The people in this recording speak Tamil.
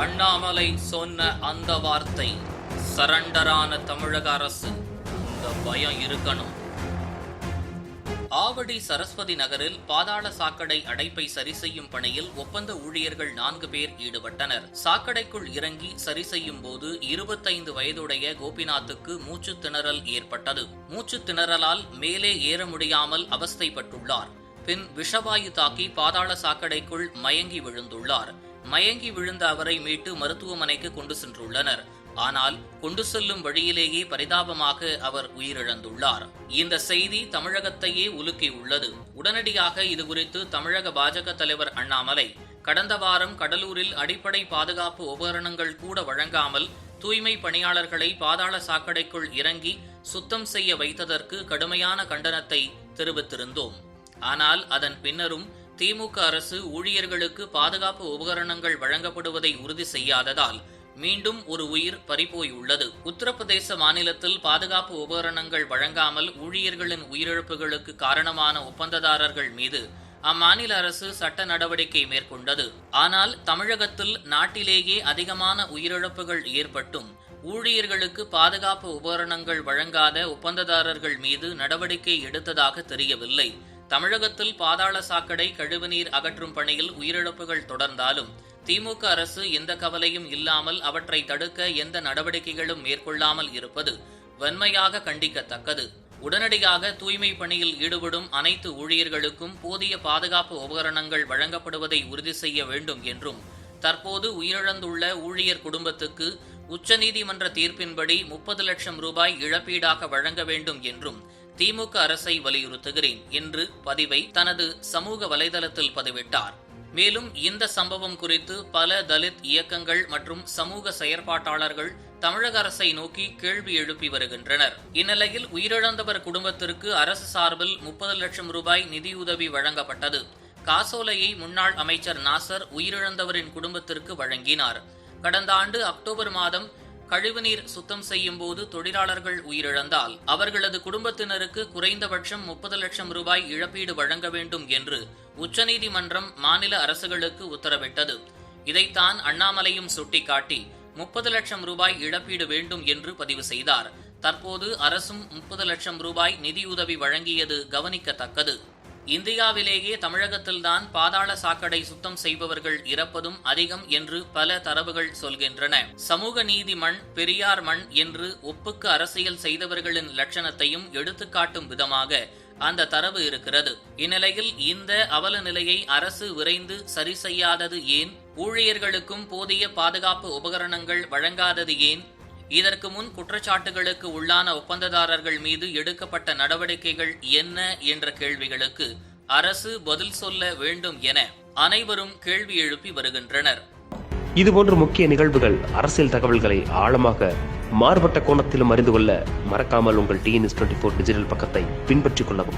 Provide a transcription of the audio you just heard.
அண்ணாமலை சொன்ன அந்த வார்த்தை சரண்டரான தமிழக அரசு இந்த பயம் இருக்கணும். ஆவடி சரஸ்வதி நகரில் பாதாள சாக்கடை அடைப்பை சரி செய்யும் பணியில் ஒப்பந்த ஊழியர்கள் நான்கு பேர் ஈடுபட்டனர். சாக்கடைக்குள் இறங்கி சரி செய்யும் போது இருபத்தைந்து வயதுடைய கோபிநாத்துக்கு மூச்சு திணறல் ஏற்பட்டது. மூச்சு திணறலால் மேலே ஏற முடியாமல் அவஸ்தைப்பட்டுள்ளார். பின் விஷவாயு தாக்கி பாதாள சாக்கடைக்குள் மயங்கி விழுந்துள்ளார். மயங்கி விழுந்த அவரை மீட்டு மருத்துவமனைக்கு கொண்டு சென்றுள்ளனர். ஆனால் கொண்டு செல்லும் வழியிலேயே பரிதாபமாக அவர் உயிரிழந்துள்ளார். இந்த செய்தி தமிழகத்தையே உலுக்கியுள்ளது உடனடியாக இதுகுறித்து தமிழக பாஜக தலைவர் அண்ணாமலை கடந்த வாரம் கடலூரில் அடிப்படை பாதுகாப்பு உபகரணங்கள் கூட வழங்காமல் தூய்மை பணியாளர்களை பாதாள சாக்கடைக்குள் இறங்கி சுத்தம் செய்ய வைத்ததற்கு கடுமையான கண்டனத்தை தெரிவித்திருந்தோம். ஆனால் அதன் பின்னரும் திமுக அரசு ஊழியர்களுக்கு பாதுகாப்பு உபகரணங்கள் வழங்கப்படுவதை உறுதி செய்யாததால் மீண்டும் ஒரு உயிர் பறிபோயுள்ளது. உத்தரப்பிரதேச மாநிலத்தில் பாதுகாப்பு உபகரணங்கள் வழங்காமல் ஊழியர்களின் உயிரிழப்புகளுக்கு காரணமான ஒப்பந்ததாரர்கள் மீது அம்மாநில அரசு சட்ட நடவடிக்கை மேற்கொண்டது. ஆனால் தமிழகத்தில் நாட்டிலேயே அதிகமான உயிரிழப்புகள் ஏற்பட்டும் ஊழியர்களுக்கு பாதுகாப்பு உபகரணங்கள் வழங்காத ஒப்பந்ததாரர்கள் மீது நடவடிக்கை எடுத்ததாக தெரியவில்லை. தமிழகத்தில் பாதாள சாக்கடை கழிவுநீர் அகற்றும் பணியில் உயிரிழப்புகள் தொடர்ந்தாலும் திமுக அரசு எந்த கவலையும் இல்லாமல் அவற்றை தடுக்க எந்த நடவடிக்கைகளும் மேற்கொள்ளாமல் இருப்பது வன்மையாக கண்டிக்கத்தக்கது. உடனடியாக தூய்மை பணியில் ஈடுபடும் அனைத்து ஊழியர்களுக்கும் போதிய பாதுகாப்பு உபகரணங்கள் வழங்கப்படுவதை உறுதி செய்ய வேண்டும் என்றும் தற்போது உயிரிழந்துள்ள ஊழியர் குடும்பத்துக்கு உச்சநீதிமன்ற தீர்ப்பின்படி முப்பது லட்சம் ரூபாய் இழப்பீடாக வழங்க வேண்டும் என்றும் திமுக அரசை வலியுறுத்துகிறேன் என்று பதிவை தனது சமூக வலைதளத்தில் பதிவிட்டார். மேலும் இந்த சம்பவம் குறித்து பல தலித் இயக்கங்கள் மற்றும் சமூக செயற்பாட்டாளர்கள் தமிழக அரசை நோக்கி கேள்வி எழுப்பி வருகின்றனர். இந்நிலையில் உயிரிழந்தவர் குடும்பத்திற்கு அரசு சார்பில் முப்பது லட்சம் ரூபாய் நிதியுதவி வழங்கப்பட்டது. காசோலையை முன்னாள் அமைச்சர் நாசர் உயிரிழந்தவரின் குடும்பத்திற்கு வழங்கினார். கடந்த ஆண்டு அக்டோபர் மாதம் கழிவுநீர் சுத்தம் செய்யும் போது தொழிலாளர்கள் உயிரிழந்தால் அவர்களது குடும்பத்தினருக்கு குறைந்தபட்சம் முப்பது லட்சம் ரூபாய் இழப்பீடு வழங்க வேண்டும் என்று உச்சநீதிமன்றம் மாநில அரசுகளுக்கு உத்தரவிட்டது. இதைத்தான் அண்ணாமலையும் சுட்டிக்காட்டி முப்பது லட்சம் ரூபாய் இழப்பீடு வேண்டும் என்று பதிவு செய்தார். தற்போது அரசும் முப்பது லட்சம் ரூபாய் நிதியுதவி வழங்கியது கவனிக்கத்தக்கது. இந்தியாவிலேயே தமிழகத்தில்தான் பாதாள சாக்கடை சுத்தம் செய்பவர்கள் இறப்பதும் அதிகம் என்று பல தரவுகள் சொல்கின்றன. சமூக நீதி மண் பெரியார் மண் என்று ஒப்புக்கு அரசியல் செய்தவர்களின் லட்சணத்தையும் எடுத்துக்காட்டும் விதமாக அந்த தரவு இருக்கிறது. இந்நிலையில் இந்த அவல நிலையை அரசு விரைந்து சரி செய்யாதது ஏன்? ஊழியர்களுக்கும் போதிய பாதுகாப்பு உபகரணங்கள் வழங்காதது ஏன்? இதற்கு முன் குற்றச்சாட்டுகளுக்கு உள்ளான ஒப்பந்ததாரர்கள் மீது எடுக்கப்பட்ட நடவடிக்கைகள் என்ன என்ற கேள்விகளுக்கு அரசு பதில் சொல்ல வேண்டும் என அனைவரும் கேள்வி எழுப்பி வருகின்றனர். இதுபோன்ற முக்கிய நிகழ்வுகள் அரசியல் தகவல்களை ஆழமாக மாறுபட்ட கோணத்திலும் அறிந்து கொள்ள மறக்காமல் உங்கள் டிஎன்எஸ் டுவெண்ட்டி ஃபோர் டிஜிட்டல் பக்கத்தை பின்பற்றிக் கொள்ளவும்.